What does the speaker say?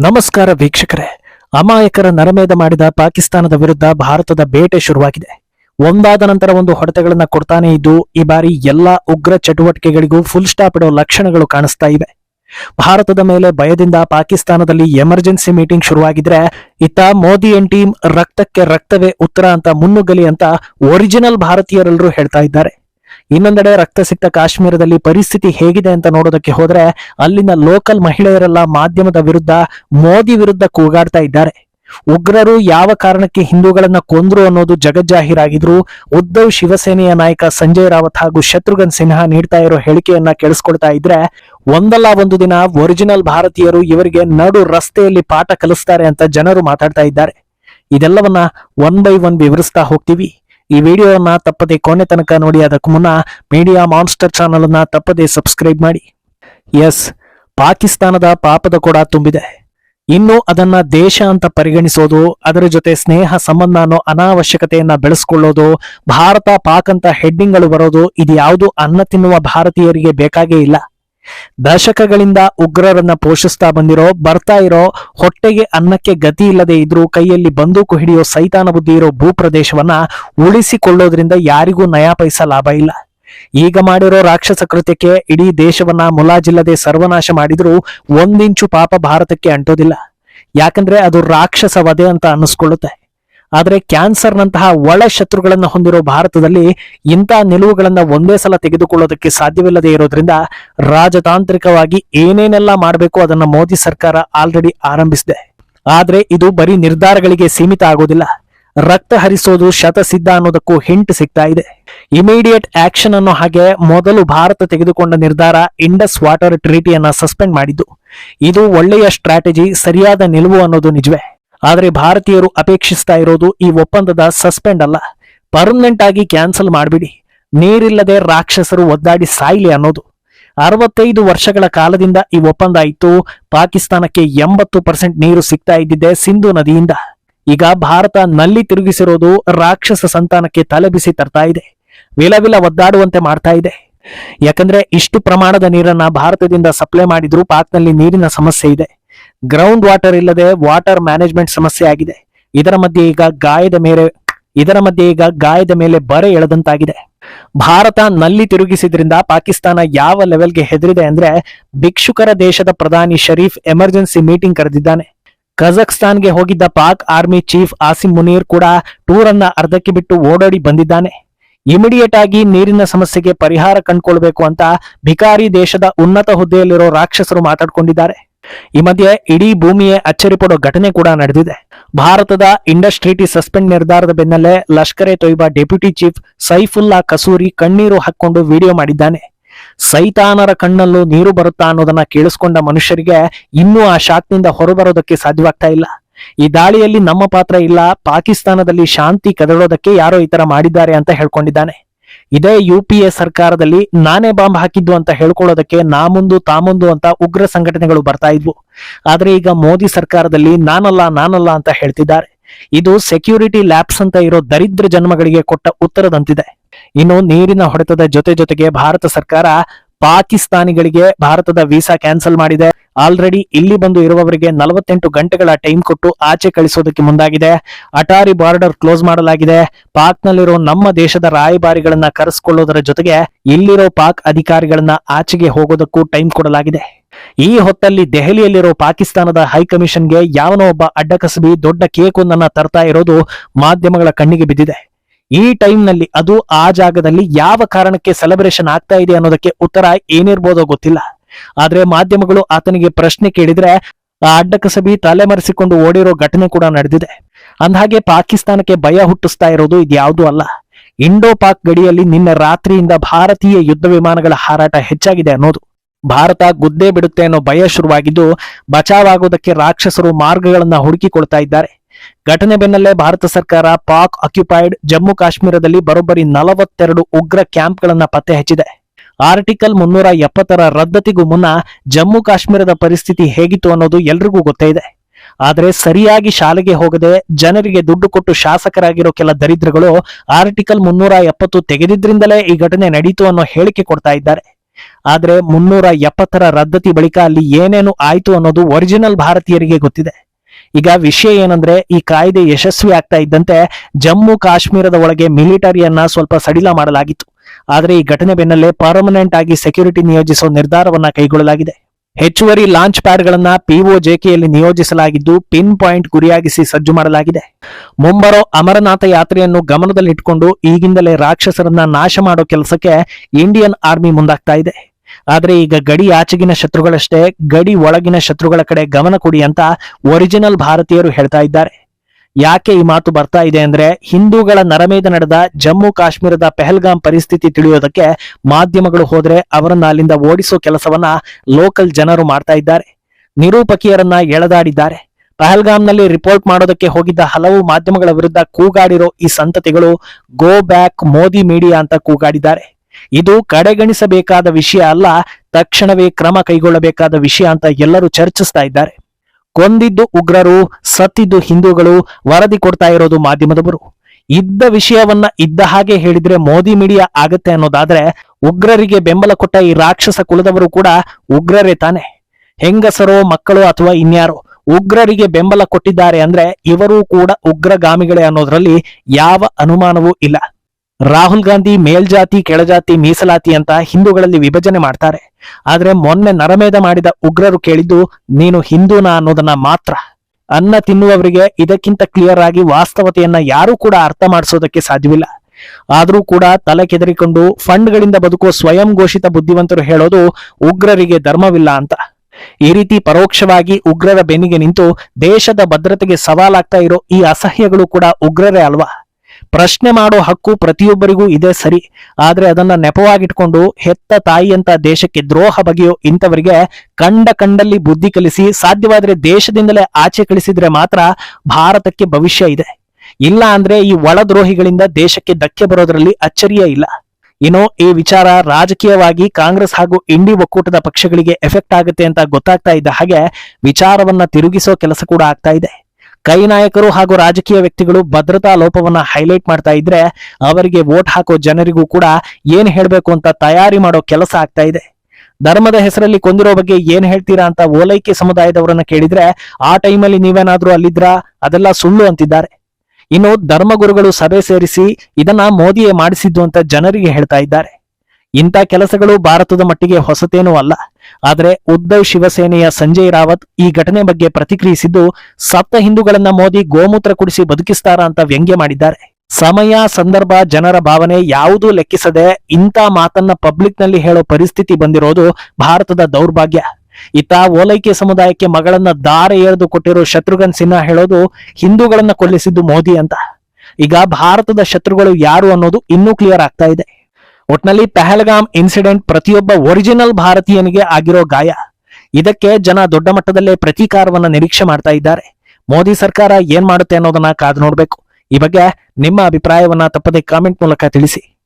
ನಮಸ್ಕಾರ ವೀಕ್ಷಕರೇ. ಅಮಾಯಕರ ನರಮೇಧ ಮಾಡಿದ ಪಾಕಿಸ್ತಾನದ ವಿರುದ್ಧ ಭಾರತದ ಬೇಟೆ ಶುರುವಾಗಿದೆ. ಒಂದಾದ ನಂತರ ಒಂದು ಹೊಡೆತಗಳನ್ನ ಕೊಡ್ತಾನೆ ಇದ್ದು, ಈ ಬಾರಿ ಎಲ್ಲಾ ಉಗ್ರ ಚಟುವಟಿಕೆಗಳಿಗೂ ಫುಲ್ ಸ್ಟಾಪ್ ಇಡೋ ಲಕ್ಷಣಗಳು ಕಾಣಿಸ್ತಾ ಇವೆ. ಭಾರತದ ಮೇಲೆ ಭಯದಿಂದ ಪಾಕಿಸ್ತಾನದಲ್ಲಿ ಎಮರ್ಜೆನ್ಸಿ ಮೀಟಿಂಗ್ ಶುರುವಾಗಿದ್ರೆ, ಇತ್ತ ಮೋದಿ ಅಂಡ್ ಟೀಮ್ ರಕ್ತಕ್ಕೆ ರಕ್ತವೇ ಉತ್ತರ ಅಂತ ಮುನ್ನುಗ್ಗಲಿ ಅಂತ ಒರಿಜಿನಲ್ ಭಾರತೀಯರೆಲ್ಲರೂ ಹೇಳ್ತಾ ಇದ್ದಾರೆ. ಇನ್ನೊಂದೆಡೆ ರಕ್ತ ಸಿಕ್ತ ಕಾಶ್ಮೀರದಲ್ಲಿ ಪರಿಸ್ಥಿತಿ ಹೇಗಿದೆ ಅಂತ ನೋಡೋದಕ್ಕೆ ಹೋದ್ರೆ ಅಲ್ಲಿನ ಲೋಕಲ್ ಮಹಿಳೆಯರೆಲ್ಲ ಮಾಧ್ಯಮದ ವಿರುದ್ಧ, ಮೋದಿ ವಿರುದ್ಧ ಕೂಗಾಡ್ತಾ ಇದ್ದಾರೆ. ಉಗ್ರರು ಯಾವ ಕಾರಣಕ್ಕೆ ಹಿಂದೂಗಳನ್ನ ಕೊಂದ್ರು ಅನ್ನೋದು ಜಗಜ್ಜಾಹೀರಾಗಿದ್ರು ಉದ್ದವ್ ಶಿವಸೇನೆಯ ನಾಯಕ ಸಂಜಯ್ ರಾವತ್ ಹಾಗೂ ಶತ್ರುಘ್ನ್ ಸಿನ್ಹಾ ನೀಡ್ತಾ ಇರೋ ಹೇಳಿಕೆಯನ್ನ ಕೇಳಿಸ್ಕೊಳ್ತಾ ಇದ್ರೆ, ಒಂದಲ್ಲ ಒಂದು ದಿನ ಒರಿಜಿನಲ್ ಭಾರತೀಯರು ಇವರಿಗೆ ನಡು ರಸ್ತೆಯಲ್ಲಿ ಪಾಠ ಕಲಿಸ್ತಾರೆ ಅಂತ ಜನರು ಮಾತಾಡ್ತಾ ಇದ್ದಾರೆ. ಇದೆಲ್ಲವನ್ನ ಒನ್ ಬೈ ಒನ್ ವಿವರಿಸ್ತಾ ಹೋಗ್ತೀವಿ. ಈ ವಿಡಿಯೋನ ತಪ್ಪದೆ ಕೊನೆ ತನಕ ನೋಡಿ, ಅದಕ್ಕೂ ಮುನ್ನ ಮೀಡಿಯಾ ಮಾನ್ಸ್ಟರ್ ಚಾನಲ್ ಅನ್ನ ತಪ್ಪದೆ ಸಬ್ಸ್ಕ್ರೈಬ್ ಮಾಡಿ. ಎಸ್ ಪಾಕಿಸ್ತಾನದ ಪಾಪದ ಕೂಡ ತುಂಬಿದೆ. ಇನ್ನು ಅದನ್ನ ದೇಶ ಅಂತ ಪರಿಗಣಿಸೋದು, ಅದರ ಜೊತೆ ಸ್ನೇಹ ಸಂಬಂಧ ಅನ್ನೋ ಅನಾವಶ್ಯಕತೆಯನ್ನ ಬೆಳೆಸ್ಕೊಳ್ಳೋದು, ಭಾರತ ಪಾಕ್ ಅಂತ ಹೆಡ್ಡಿಂಗ್ಗಳು ಬರೋದು ಇದು ಯಾವುದು ಅನ್ನ ತಿನ್ನುವ ಭಾರತೀಯರಿಗೆ ಬೇಕಾಗೇ ಇಲ್ಲ. ದಶಕಗಳಿಂದ ಉಗ್ರರನ್ನ ಪೋಷಿಸ್ತಾ ಬಂದಿರೋ, ಬರ್ತಾ ಇರೋ, ಹೊಟ್ಟೆಗೆ ಅನ್ನಕ್ಕೆ ಗತಿ ಇಲ್ಲದೆ ಇದ್ರೂ, ಕೈಯಲ್ಲಿ ಬಂದೂಕು ಹಿಡಿಯೋ ಸೈತಾನ ಬುದ್ಧಿ ಇರೋ ಭೂಪ್ರದೇಶವನ್ನ ಉಳಿಸಿಕೊಳ್ಳೋದ್ರಿಂದ ಯಾರಿಗೂ ನಯಾ ಪೈಸಾ ಲಾಭ ಇಲ್ಲ. ಈಗ ಮಾಡಿರೋ ರಾಕ್ಷಸ ಕೃತ್ಯಕ್ಕೆ ಇಡೀ ದೇಶವನ್ನ ಮುಲಾಜಿಲ್ಲದೆ ಸರ್ವನಾಶ ಮಾಡಿದ್ರೂ ಒಂದಿಂಚು ಪಾಪ ಭಾರತಕ್ಕೆ ಅಂಟೋದಿಲ್ಲ. ಯಾಕಂದ್ರೆ ಅದು ರಾಕ್ಷಸ ವಧೆ ಅಂತ ಅನ್ನಿಸ್ಕೊಳ್ಳುತ್ತೆ. ಆದ್ರೆ ಕ್ಯಾನ್ಸರ್ನಂತಹ ಒಳ ಶತ್ರುಗಳನ್ನು ಹೊಂದಿರೋ ಭಾರತದಲ್ಲಿ ಇಂತಹ ನಿಲುವುಗಳನ್ನ ಒಂದೇ ಸಲ ತೆಗೆದುಕೊಳ್ಳೋದಕ್ಕೆ ಸಾಧ್ಯವಿಲ್ಲದೆ ಇರೋದ್ರಿಂದ ರಾಜತಾಂತ್ರಿಕವಾಗಿ ಏನೇನೆಲ್ಲ ಮಾಡಬೇಕು ಅದನ್ನ ಮೋದಿ ಸರ್ಕಾರ ಆಲ್ರೆಡಿ ಆರಂಭಿಸಿದೆ. ಆದರೆ ಇದು ಬರೀ ನಿರ್ಧಾರಗಳಿಗೆ ಸೀಮಿತ ಆಗೋದಿಲ್ಲ. ರಕ್ತ ಹರಿಸೋದು ಶತಸಿದ್ಧ ಅನ್ನೋದಕ್ಕೂ ಹಿಂಟ್ ಸಿಗ್ತಾ ಇದೆ. ಇಮಿಡಿಯೇಟ್ ಆಕ್ಷನ್ ಅನ್ನೋ ಹಾಗೆ ಮೊದಲು ಭಾರತ ತೆಗೆದುಕೊಂಡ ನಿರ್ಧಾರ ಇಂಡಸ್ ವಾಟರ್ ಟ್ರೀಟಿಯನ್ನ ಸಸ್ಪೆಂಡ್ ಮಾಡಿದ್ದು. ಇದು ಒಳ್ಳೆಯ ಸ್ಟ್ರಾಟಜಿ, ಸರಿಯಾದ ನಿಲುವು ಅನ್ನೋದು ನಿಜವೇ. ಆದ್ರೆ ಭಾರತೀಯರು ಅಪೇಕ್ಷಿಸ್ತಾ ಇರೋದು ಈ ಒಪ್ಪಂದದ ಸಸ್ಪೆಂಡ್ ಅಲ್ಲ. ಪರ್ಮನೆಂಟ್ ಆಗಿ ಕ್ಯಾನ್ಸಲ್ ಮಾಡಿಬಿಡಿ. ನೀರಿಲ್ಲದೆ ರಾಕ್ಷಸರು ಒದ್ದಾಡಿ ಸಾಯ್ಲಿ ಅನ್ನೋದು. ಅರವತ್ತೈದು ವರ್ಷಗಳ ಕಾಲದಿಂದ ಈ ಒಪ್ಪಂದ ಇತ್ತು ಪಾಕಿಸ್ತಾನಕ್ಕೆ ಎಂಬತ್ತು ಪರ್ಸೆಂಟ್ ನೀರು ಸಿಗ್ತಾ ಇದ್ದಿದ್ದೆ ಸಿಂಧು ನದಿಯಿಂದ. ಈಗ ಭಾರತ ನಲ್ಲಿ ತಿರುಗಿಸಿರೋದು ರಾಕ್ಷಸ ಸಂತಾನಕ್ಕೆ ತಲೆಬಿಸಿ ತರ್ತಾ ಇದೆ. ವಿಲವಿಲ ಒದ್ದಾಡುವಂತೆ ಮಾಡ್ತಾ ಇದೆ. ಯಾಕಂದ್ರೆ ಇಷ್ಟು ಪ್ರಮಾಣದ ನೀರನ್ನ ಭಾರತದಿಂದ ಸಪ್ಲೈ ಮಾಡಿದ್ರು ಪಾಕ್ನಲ್ಲಿ ನೀರಿನ ಸಮಸ್ಯೆ ಇದೆ. ಗ್ರೌಂಡ್ ವಾಟರ್ ಇಲ್ಲದೆ ವಾಟರ್ ಮ್ಯಾನೇಜ್ಮೆಂಟ್ ಸಮಸ್ಯೆ ಆಗಿದೆ. ಇದರ ಮಧ್ಯೆ ಈಗ ಗಾಯದ ಮೇಲೆ, ಇದರ ಮಧ್ಯೆ ಈಗ ಗಾಯದ ಮೇಲೆ ಬರೆ ಎಳೆದಂತಾಗಿದೆ. ಭಾರತ ನಲ್ಲಿ ತಿರುಗಿಸಿದ್ರಿಂದ ಪಾಕಿಸ್ತಾನ ಯಾವ ಲೆವೆಲ್ಗೆ ಹೆದರಿದೆ ಅಂದ್ರೆ ಭಿಕ್ಷುಕರ ದೇಶದ ಪ್ರಧಾನಿ ಶರೀಫ್ ಎಮರ್ಜೆನ್ಸಿ ಮೀಟಿಂಗ್ ಕರೆದಿದ್ದಾನೆ. ಕಜಕ್ಸ್ತಾನ್ಗೆ ಹೋಗಿದ್ದ ಪಾಕ್ ಆರ್ಮಿ ಚೀಫ್ ಆಸಿಮ್ ಮುನೀರ್ ಕೂಡ ಟೂರ್ ಅನ್ನ ಅರ್ಧಕ್ಕೆ ಬಿಟ್ಟು ಓಡಾಡಿ ಬಂದಿದ್ದಾನೆ. ಇಮಿಡಿಯೇಟ್ ಆಗಿ ನೀರಿನ ಸಮಸ್ಯೆಗೆ ಪರಿಹಾರ ಕಂಡುಕೊಳ್ಬೇಕು ಅಂತ ಭಿಕಾರಿ ದೇಶದ ಉನ್ನತ ಹುದ್ದೆಯಲ್ಲಿರೋ ರಾಕ್ಷಸರು ಮಾತಾಡ್ಕೊಂಡಿದ್ದಾರೆ. ಈ ಮಧ್ಯೆ ಇಡೀ ಭೂಮಿಯೇ ಅಚ್ಚರಿ ಪಡೋ ಘಟನೆ ಕೂಡ ನಡೆದಿದೆ. ಭಾರತದ ಇಂಡಸ್ ಟ್ರೀಟಿ ಸಸ್ಪೆಂಡ್ ನಿರ್ಧಾರದ ಬೆನ್ನಲ್ಲೇ ಲಷ್ಕರೆ ತೊಯ್ಬಾ ಡೆಪ್ಯೂಟಿ ಚೀಫ್ ಸೈಫುಲ್ಲಾ ಕಸೂರಿ ಕಣ್ಣೀರು ಹಾಕೊಂಡು ವಿಡಿಯೋ ಮಾಡಿದ್ದಾನೆ. ಸೈತಾನರ ಕಣ್ಣಲ್ಲೂ ನೀರು ಬರುತ್ತಾ ಅನ್ನೋದನ್ನ ಕೇಳಿಸ್ಕೊಂಡ ಮನುಷ್ಯರಿಗೆ ಇನ್ನೂ ಆ ಶಾಕ್ನಿಂದ ಹೊರಬರೋದಕ್ಕೆ ಸಾಧ್ಯವಾಗ್ತಾ ಇಲ್ಲ. ಈ ದಾಳಿಯಲ್ಲಿ ನಮ್ಮ ಪಾತ್ರ ಇಲ್ಲ, ಪಾಕಿಸ್ತಾನದಲ್ಲಿ ಶಾಂತಿ ಕದಡೋದಕ್ಕೆ ಯಾರೋ ಈ ತರ ಮಾಡಿದ್ದಾರೆ ಅಂತ ಹೇಳ್ಕೊಂಡಿದ್ದಾನೆ. ಇದೇ ಯು ಪಿ ಎ ಸರ್ಕಾರದಲ್ಲಿ ನಾನೇ ಬಾಂಬ್ ಹಾಕಿದ್ದು ಅಂತ ಹೇಳ್ಕೊಳ್ಳೋದಕ್ಕೆ ನಾ ಮುಂದು ತಾ ಮುಂದು ಅಂತ ಉಗ್ರ ಸಂಘಟನೆಗಳು ಬರ್ತಾ ಇದ್ವು. ಆದ್ರೆ ಈಗ ಮೋದಿ ಸರ್ಕಾರದಲ್ಲಿ ನಾನಲ್ಲ ನಾನಲ್ಲ ಅಂತ ಹೇಳ್ತಿದ್ದಾರೆ. ಇದು ಸೆಕ್ಯೂರಿಟಿ ಲ್ಯಾಬ್ಸ್ ಅಂತ ಇರೋ ದರಿದ್ರ ಜನ್ಮಗಳಿಗೆ ಕೊಟ್ಟ ಉತ್ತರದಂತಿದೆ. ಇನ್ನು ನೀರಿನ ಹೊಡೆತದ ಜೊತೆ ಜೊತೆಗೆ ಭಾರತ ಸರ್ಕಾರ ಪಾಕಿಸ್ತಾನಿಗಳಿಗೆ ಭಾರತದ ವೀಸಾ ಕ್ಯಾನ್ಸಲ್ ಮಾಡಿದೆ. ಆಲ್ರೆಡಿ ಇಲ್ಲಿ ಬಂದು ಇರುವವರಿಗೆ ನಲವತ್ತೆಂಟು ಗಂಟೆಗಳ ಟೈಮ್ ಕೊಟ್ಟು ಆಚೆ ಕಳಿಸೋದಕ್ಕೆ ಮುಂದಾಗಿದೆ. ಅಟಾರಿ ಬಾರ್ಡರ್ ಕ್ಲೋಸ್ ಮಾಡಲಾಗಿದೆ. ಪಾಕ್ನಲ್ಲಿರೋ ನಮ್ಮ ದೇಶದ ರಾಯಭಾರಿಗಳನ್ನ ಕರೆಸಿಕೊಳ್ಳೋದರ ಜೊತೆಗೆ ಇಲ್ಲಿರೋ ಪಾಕ್ ಅಧಿಕಾರಿಗಳನ್ನ ಆಚೆಗೆ ಹೋಗೋದಕ್ಕೂ ಟೈಮ್ ಕೊಡಲಾಗಿದೆ. ಈ ಹೊತ್ತಲ್ಲಿ ದೆಹಲಿಯಲ್ಲಿರೋ ಪಾಕಿಸ್ತಾನದ ಹೈಕಮಿಷನ್ಗೆ ಯಾವನೋ ಒಬ್ಬ ಅಡ್ಡಕಸಬಿ ದೊಡ್ಡ ಕೇಕ್ ಒಂದನ್ನ ತರ್ತಾ ಇರೋದು ಮಾಧ್ಯಮಗಳ ಕಣ್ಣಿಗೆ ಬಿದ್ದಿದೆ. ಈ ಟೈಮ್ನಲ್ಲಿ ಅದು ಆ ಜಾಗದಲ್ಲಿ ಯಾವ ಕಾರಣಕ್ಕೆ ಸೆಲೆಬ್ರೇಷನ್ ಆಗ್ತಾ ಇದೆ ಅನ್ನೋದಕ್ಕೆ ಉತ್ತರ ಏನಿರ್ಬೋದೋ ಗೊತ್ತಿಲ್ಲ. ಆದ್ರೆ ಮಾಧ್ಯಮಗಳು ಆತನಿಗೆ ಪ್ರಶ್ನೆ ಕೇಳಿದ್ರೆ, ಆ ಅಡ್ಡಕಸಬಿ ತಲೆಮರೆಸಿಕೊಂಡು ಓಡಿರೋ ಘಟನೆ ಕೂಡ ನಡೆದಿದೆ. ಅಂದಹಾಗೆ ಪಾಕಿಸ್ತಾನಕ್ಕೆ ಭಯ ಹುಟ್ಟಿಸ್ತಾ ಇರೋದು ಇದ್ಯಾವುದೂ ಅಲ್ಲ. ಇಂಡೋ ಪಾಕ್ ಗಡಿಯಲ್ಲಿ ನಿನ್ನೆ ರಾತ್ರಿಯಿಂದ ಭಾರತೀಯ ಯುದ್ಧ ವಿಮಾನಗಳ ಹಾರಾಟ ಹೆಚ್ಚಾಗಿದೆ ಅನ್ನೋದು. ಭಾರತ ಗುದ್ದೆ ಬಿಡುತ್ತೆ ಅನ್ನೋ ಭಯ ಶುರುವಾಗಿದ್ದು, ಬಚಾವಾಗೋದಕ್ಕೆ ರಾಕ್ಷಸರು ಮಾರ್ಗಗಳನ್ನ ಹುಡುಕಿಕೊಳ್ತಾ ಇದ್ದಾರೆ. ಘಟನೆ ಬೆನ್ನಲ್ಲೇ ಭಾರತ ಸರ್ಕಾರ ಪಾಕ್ ಆಕ್ಯುಪೈಡ್ ಜಮ್ಮು ಕಾಶ್ಮೀರದಲ್ಲಿ ಬರೋಬ್ಬರಿ ನಲವತ್ತೆರಡು ಉಗ್ರ ಕ್ಯಾಂಪ್ಗಳನ್ನ ಪತ್ತೆ ಹಚ್ಚಿದೆ. ಆರ್ಟಿಕಲ್ ಮುನ್ನೂರ ಎಪ್ಪತ್ತರ ರದ್ದತಿಗೂ ಮುನ್ನ ಜಮ್ಮು ಕಾಶ್ಮೀರದ ಪರಿಸ್ಥಿತಿ ಹೇಗಿತ್ತು ಅನ್ನೋದು ಎಲ್ರಿಗೂ ಗೊತ್ತೇ ಇದೆ. ಆದರೆ ಸರಿಯಾಗಿ ಶಾಲೆಗೆ ಹೋಗದೆ ಜನರಿಗೆ ದುಡ್ಡು ಕೊಟ್ಟು ಶಾಸಕರಾಗಿರೋ ಕೆಲ ದರಿದ್ರಗಳು ಆರ್ಟಿಕಲ್ ಮುನ್ನೂರ ಎಪ್ಪತ್ತು ತೆಗೆದಿದ್ರಿಂದಲೇ ಈ ಘಟನೆ ನಡೀತು ಅನ್ನೋ ಹೇಳಿಕೆ ಕೊಡ್ತಾ ಇದ್ದಾರೆ. ಆದ್ರೆ ಮುನ್ನೂರ ಎಪ್ಪತ್ತರ ರದ್ದತಿ ಬಳಿಕ ಅಲ್ಲಿ ಏನೇನು ಆಯ್ತು ಅನ್ನೋದು ಒರಿಜಿನಲ್ ಭಾರತೀಯರಿಗೆ ಗೊತ್ತಿದೆ. ಈಗ ವಿಷಯ ಏನಂದ್ರೆ ಈ ಕಾಯ್ದೆ ಯಶಸ್ವಿ ಆಗ್ತಾ ಇದ್ದಂತೆ ಜಮ್ಮು ಕಾಶ್ಮೀರದ ಒಳಗೆ ಮಿಲಿಟರಿಯನ್ನ ಸ್ವಲ್ಪ ಸಡಿಲ ಮಾಡಲಾಗಿತ್ತು. ಆದ್ರೆ ಈ ಘಟನೆ ಬೆನ್ನಲ್ಲೇ ಪರ್ಮನೆಂಟ್ ಆಗಿ ಸೆಕ್ಯೂರಿಟಿ ನಿಯೋಜಿಸುವ ನಿರ್ಧಾರವನ್ನ ಕೈಗೊಳ್ಳಲಾಗಿದೆ. ಹೆಚ್ಚುವರಿ ಲಾಂಚ್ ಪ್ಯಾಡ್ಗಳನ್ನ ಪಿಒಜೆಕೆಯಲ್ಲಿ ನಿಯೋಜಿಸಲಾಗಿದ್ದು ಪಿನ್ ಪಾಯಿಂಟ್ ಗುರಿಯಾಗಿಸಿ ಸಜ್ಜು ಮಾಡಲಾಗಿದೆ. ಮುಂಬರೋ ಅಮರನಾಥ ಯಾತ್ರೆಯನ್ನು ಗಮನದಲ್ಲಿಟ್ಟುಕೊಂಡು ಈಗಿಂದಲೇ ರಾಕ್ಷಸರನ್ನ ನಾಶ ಮಾಡೋ ಕೆಲಸಕ್ಕೆ ಇಂಡಿಯನ್ ಆರ್ಮಿ ಮುಂದಾಗ್ತಾ ಇದೆ. ಆದರೆ ಈಗ ಗಡಿ ಆಚೆಗಿನ ಶತ್ರುಗಳಷ್ಟೇ ಗಡಿ ಒಳಗಿನ ಶತ್ರುಗಳ ಕಡೆ ಗಮನ ಕೊಡಿ ಅಂತ ಒರಿಜಿನಲ್ ಭಾರತೀಯರು ಹೇಳ್ತಾ ಇದ್ದಾರೆ. ಯಾಕೆ ಈ ಮಾತು ಬರ್ತಾ ಇದೆ ಅಂದ್ರೆ ಹಿಂದೂಗಳ ನರಮೇಧ ನಡೆದ ಜಮ್ಮು ಕಾಶ್ಮೀರದ ಪೆಹಲ್ಗಾಮ್ ಪರಿಸ್ಥಿತಿ ತಿಳಿಯೋದಕ್ಕೆ ಮಾಧ್ಯಮಗಳು ಹೋದ್ರೆ ಅವರನ್ನ ಅಲ್ಲಿಂದ ಓಡಿಸೋ ಕೆಲಸವನ್ನ ಲೋಕಲ್ ಜನರು ಮಾಡ್ತಾ ಇದ್ದಾರೆ. ನಿರೂಪಕಿಯರನ್ನ ಎಳೆದಾಡಿದ್ದಾರೆ. ಪಹಲ್ಗಾಮ್ನಲ್ಲಿ ರಿಪೋರ್ಟ್ ಮಾಡೋದಕ್ಕೆ ಹೋಗಿದ್ದ ಹಲವು ಮಾಧ್ಯಮಗಳ ವಿರುದ್ಧ ಕೂಗಾಡಿರೋ ಈ ಸಂತತಿಗಳು ಗೋ ಬ್ಯಾಕ್ ಮೋದಿ ಮೀಡಿಯಾ ಅಂತ ಕೂಗಾಡಿದ್ದಾರೆ. ಇದು ಕಡೆಗಣಿಸಬೇಕಾದ ವಿಷಯ ಅಲ್ಲ, ತಕ್ಷಣವೇ ಕ್ರಮ ಕೈಗೊಳ್ಳಬೇಕಾದ ವಿಷಯ ಅಂತ ಎಲ್ಲರೂ ಚರ್ಚಿಸ್ತಾ ಇದ್ದಾರೆ. ಕೊಂದಿದ್ದು ಉಗ್ರರು, ಸತ್ತಿದ್ದು ಹಿಂದೂಗಳು ವರದಿ ಕೊಡ್ತಾ ಇರೋದು ಮಾಧ್ಯಮದವರು. ಇದ್ದ ವಿಷಯವನ್ನ ಇದ್ದ ಹಾಗೆ ಹೇಳಿದ್ರೆ ಮೋದಿ ಮೀಡಿಯಾ ಆಗತ್ತೆ ಅನ್ನೋದಾದ್ರೆ ಉಗ್ರರಿಗೆ ಬೆಂಬಲ ಕೊಟ್ಟ ಈ ರಾಕ್ಷಸ ಕುಲದವರು ಕೂಡ ಉಗ್ರರೇ ತಾನೆ. ಹೆಂಗಸರೋ, ಮಕ್ಕಳು ಅಥವಾ ಇನ್ಯಾರೋ, ಉಗ್ರರಿಗೆ ಬೆಂಬಲ ಕೊಟ್ಟಿದ್ದಾರೆ ಅಂದ್ರೆ ಇವರೂ ಕೂಡ ಉಗ್ರಗಾಮಿಗಳೇ ಅನ್ನೋದ್ರಲ್ಲಿ ಯಾವ ಅನುಮಾನವೂ ಇಲ್ಲ. ರಾಹುಲ್ ಗಾಂಧಿ ಮೇಲ್ಜಾತಿ, ಕೆಳಜಾತಿ, ಮೀಸಲಾತಿ ಅಂತ ಹಿಂದೂಗಳಲ್ಲಿ ವಿಭಜನೆ ಮಾಡ್ತಾರೆ. ಆದ್ರೆ ಮೊನ್ನೆ ನರಮೇಧ ಮಾಡಿದ ಉಗ್ರರು ಕೇಳಿದ್ದು, ನೀನು ಹಿಂದೂನಾ ಅನ್ನೋದನ್ನ ಮಾತ್ರ. ಅನ್ನ ತಿನ್ನುವವರಿಗೆ ಇದಕ್ಕಿಂತ ಕ್ಲಿಯರ್ ಆಗಿ ವಾಸ್ತವತೆಯನ್ನ ಯಾರೂ ಕೂಡ ಅರ್ಥ ಮಾಡಿಸೋದಕ್ಕೆ ಸಾಧ್ಯವಿಲ್ಲ. ಆದರೂ ಕೂಡ ತಲೆ ಕೆದರಿಕೊಂಡು ಫಂಡ್ಗಳಿಂದ ಬದುಕುವ ಸ್ವಯಂ ಘೋಷಿತ ಬುದ್ಧಿವಂತರು ಹೇಳೋದು ಉಗ್ರರಿಗೆ ಧರ್ಮವಿಲ್ಲ ಅಂತ. ಈ ರೀತಿ ಪರೋಕ್ಷವಾಗಿ ಉಗ್ರರ ಬೆನ್ನಿಗೆ ನಿಂತು ದೇಶದ ಭದ್ರತೆಗೆ ಸವಾಲಾಗ್ತಾ ಇರೋ ಈ ಅಸಹ್ಯಗಳು ಕೂಡ ಉಗ್ರರೇ ಅಲ್ವಾ? ಪ್ರಶ್ನೆ ಮಾಡೋ ಹಕ್ಕು ಪ್ರತಿಯೊಬ್ಬರಿಗೂ ಇದೆ ಸರಿ. ಆದ್ರೆ ಅದನ್ನ ನೆಪವಾಗಿಟ್ಕೊಂಡು ಹೆತ್ತ ತಾಯಿಯಂತ ದೇಶಕ್ಕೆ ದ್ರೋಹ ಬಗೆಯೋ ಇಂಥವರಿಗೆ ಕಂಡ ಕಂಡಲ್ಲಿ ಬುದ್ಧಿ ಕಲಿಸಿ, ಸಾಧ್ಯವಾದ್ರೆ ದೇಶದಿಂದಲೇ ಆಚೆ ಕಳಿಸಿದ್ರೆ ಮಾತ್ರ ಭಾರತಕ್ಕೆ ಭವಿಷ್ಯ ಇದೆ. ಇಲ್ಲ ಅಂದ್ರೆ ಈ ಒಳದ್ರೋಹಿಗಳಿಂದ ದೇಶಕ್ಕೆ ಧಕ್ಕೆ ಬರೋದ್ರಲ್ಲಿ ಅಚ್ಚರಿಯೇ ಇಲ್ಲ. ಇನ್ನು ಈ ವಿಚಾರ ರಾಜಕೀಯವಾಗಿ ಕಾಂಗ್ರೆಸ್ ಹಾಗೂ ಇಂಡಿ ಒಕ್ಕೂಟದ ಪಕ್ಷಗಳಿಗೆ ಎಫೆಕ್ಟ್ ಆಗುತ್ತೆ ಅಂತ ಗೊತ್ತಾಗ್ತಾ ಇದ್ದ ಹಾಗೆ ವಿಚಾರವನ್ನ ತಿರುಗಿಸೋ ಕೆಲಸ ಕೂಡ ಆಗ್ತಾ ಇದೆ. ಕೈ ನಾಯಕರು ಹಾಗೂ ರಾಜಕೀಯ ವ್ಯಕ್ತಿಗಳು ಭದ್ರತಾ ಲೋಪವನ್ನ ಹೈಲೈಟ್ ಮಾಡ್ತಾ ಇದ್ರೆ ಅವರಿಗೆ ವೋಟ್ ಹಾಕೋ ಜನರಿಗೂ ಕೂಡ ಏನ್ ಹೇಳ್ಬೇಕು ಅಂತ ತಯಾರಿ ಮಾಡೋ ಕೆಲಸ ಆಗ್ತಾ ಇದೆ. ಧರ್ಮದ ಹೆಸರಲ್ಲಿ ಕೊಂದಿರೋ ಬಗ್ಗೆ ಏನ್ ಹೇಳ್ತೀರಾ ಅಂತ ಓಲೈಕೆ ಸಮುದಾಯದವರನ್ನ ಕೇಳಿದ್ರೆ ಆ ಟೈಮಲ್ಲಿ ನೀವೇನಾದ್ರೂ ಅಲ್ಲಿದ್ರಾ? ಅದೆಲ್ಲ ಸುಳ್ಳು ಅಂತಿದ್ದಾರೆ. ಇನ್ನು ಧರ್ಮಗುರುಗಳು ಸಭೆ ಸೇರಿಸಿ ಇದನ್ನ ಮೋದಿಯೇ ಮಾಡಿಸಿದ್ದು ಅಂತ ಜನರಿಗೆ ಹೇಳ್ತಾ ಇದ್ದಾರೆ. ಇಂಥ ಕೆಲಸಗಳು ಭಾರತದ ಮಟ್ಟಿಗೆ ಹೊಸತೇನೂ ಅಲ್ಲ. ಆದರೆ ಉದ್ದವ್ ಶಿವಸೇನೆಯ ಸಂಜಯ್ ರಾವತ್ ಈ ಘಟನೆ ಬಗ್ಗೆ ಪ್ರತಿಕ್ರಿಯಿಸಿದ್ದು, ಸಪ್ತ ಹಿಂದೂಗಳನ್ನ ಮೋದಿ ಗೋಮೂತ್ರ ಕುಡಿಸಿ ಬದುಕಿಸ್ತಾರ ಅಂತ ವ್ಯಂಗ್ಯ ಮಾಡಿದ್ದಾರೆ. ಸಮಯ, ಸಂದರ್ಭ, ಜನರ ಭಾವನೆ ಯಾವುದೂ ಲೆಕ್ಕಿಸದೆ ಇಂಥ ಮಾತನ್ನ ಪಬ್ಲಿಕ್ನಲ್ಲಿ ಹೇಳೋ ಪರಿಸ್ಥಿತಿ ಬಂದಿರೋದು ಭಾರತದ ದೌರ್ಭಾಗ್ಯ. ಇತ್ತ ಓಲೈಕೆ ಸಮುದಾಯಕ್ಕೆ ಮಗಳನ್ನ ದಾರ ಎಳೆದು ಕೊಟ್ಟಿರೋ ಶತ್ರುಘ್ನ್ ಸಿನ್ಹಾ ಹೇಳೋದು ಹಿಂದೂಗಳನ್ನ ಕೊಲ್ಲಿಸಿದ್ದು ಮೋದಿ ಅಂತ. ಈಗ ಭಾರತದ ಶತ್ರುಗಳು ಯಾರು ಅನ್ನೋದು ಇನ್ನೂ ಕ್ಲಿಯರ್ ಆಗ್ತಾ ಇದೆ. ಒಟ್ನಲ್ಲಿ ಪಹಲ್ಗಾಮ್ ಇನ್ಸಿಡೆಂಟ್ ಪ್ರತಿಯೊಬ್ಬ ಒರಿಜಿನಲ್ ಭಾರತೀಯನಿಗೆ ಆಗಿರೋ ಗಾಯ. ಇದಕ್ಕೆ ಜನ ದೊಡ್ಡ ಮಟ್ಟದಲ್ಲೇ ಪ್ರತೀಕಾರವನ್ನ ನಿರೀಕ್ಷೆ ಮಾಡ್ತಾ ಇದ್ದಾರೆ. ಮೋದಿ ಸರ್ಕಾರ ಏನ್ ಮಾಡುತ್ತೆ ಅನ್ನೋದನ್ನ ಕಾದು ನೋಡ್ಬೇಕು. ಈ ಬಗ್ಗೆ ನಿಮ್ಮ ಅಭಿಪ್ರಾಯವನ್ನ ತಪ್ಪದೆ ಕಾಮೆಂಟ್ ಮೂಲಕ ತಿಳಿಸಿ.